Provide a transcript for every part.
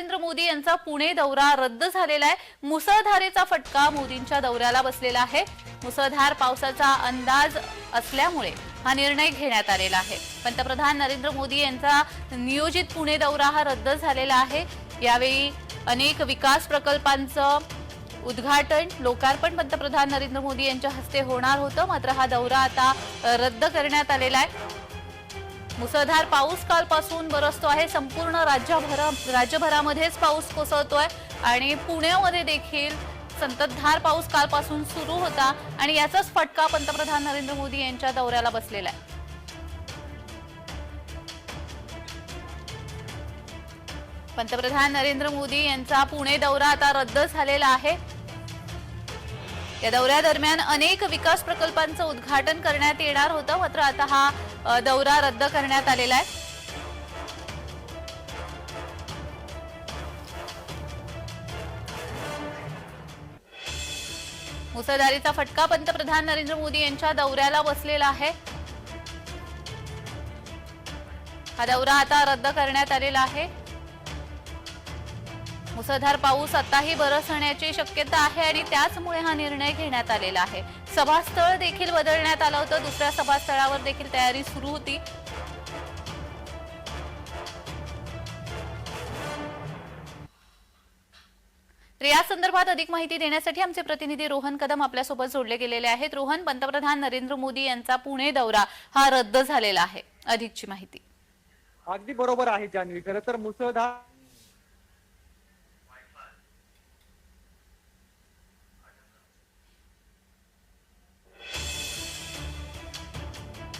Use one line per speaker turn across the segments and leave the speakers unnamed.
नरेंद्र मोदी यांचा पुणे दौरा रद्द झालेला आहे. मुसळधारेचा फटका मोदींच्या दौऱ्याला बसलेला आहे. मुसळधार पावसाचा अंदाज असल्यामुळे हा निर्णय घेण्यात आलेला आहे. पंतप्रधान नरेंद्र मोदी यांचा नियोजित पुणे दौरा हा रद्द झालेला आहे. यावेळी अनेक विकास प्रकल्पांचं उद्घाटन लोकार्पण पंतप्रधान नरेंद्र मोदी यांच्या हस्ते होणार होतं. मात्र हा दौरा आता रद्द करण्यात आलेला आहे. मुसळधार पाऊस कालपासून बरसतो आहे. संपूर्ण राज्यभरा राज्यभरामध्येच पाऊस कोसळतोय. आणि पुण्यामध्ये देखील संततधार पाऊस कालपासून सुरू होता. आणि याचाच फटका पंतप्रधान नरेंद्र मोदी यांच्या दौऱ्याला बसलेला आहे. पंतप्रधान नरेंद्र मोदी यांचा पुणे दौरा आता रद्द झालेला आहे. या दौऱ्यादरम्यान अनेक विकास प्रकल्पांचं उद्घाटन करण्यात येणार होतं. मात्र आता हा दौरा रद्द करण्यात आलेला आहे. मुसळधारीचा फटका पंतप्रधान नरेंद्र मोदी यांच्या दौऱ्याला बसलेला आहे. हा दौरा आता रद्द करण्यात आलेला आहे. मुसळधार पाऊस आताही बरसण्याची शक्यता आहे आणि त्याचमुळे हा निर्णय घेण्यात आलेला आहे. सभास्थळ देखील बदलण्यात आलं होतं. दुसऱ्या सभास्थळावर देखील तयारी सुरू होती. तर या संदर्भात अधिक माहिती देण्यासाठी आमचे प्रतिनिधी रोहन कदम आपल्यासोबत जोडले गेलेले आहेत. रोहन पंतप्रधान नरेंद्र मोदी यांचा पुणे दौरा हा रद्द झालेला आहे. अधिकची माहिती.
अगदी बरोबर आहे जान्हवी खरं तर मुसळधार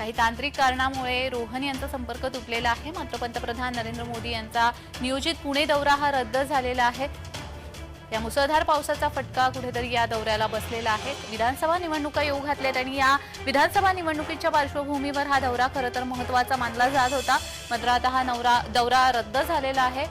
काही तांत्रिक कारणामुळे रोहन यांचा संपर्क तुटलेला आहे. मात्र पंतप्रधान नरेंद्र मोदी यांचा नियोजित पुणे दौरा हा रद्द झालेला आहे. या मुसळधार पावसाचा फटका कुठेतरी या दौऱ्याला बसलेला आहे. विधानसभा निवडणुका येऊ घातल्यात आणि या विधानसभा निवडणुकीच्या पार्श्वभूमीवर हा दौरा खरं तर महत्त्वाचा मानला जात होता. मात्र आता हा नवरा दौरा रद्द झालेला आहे.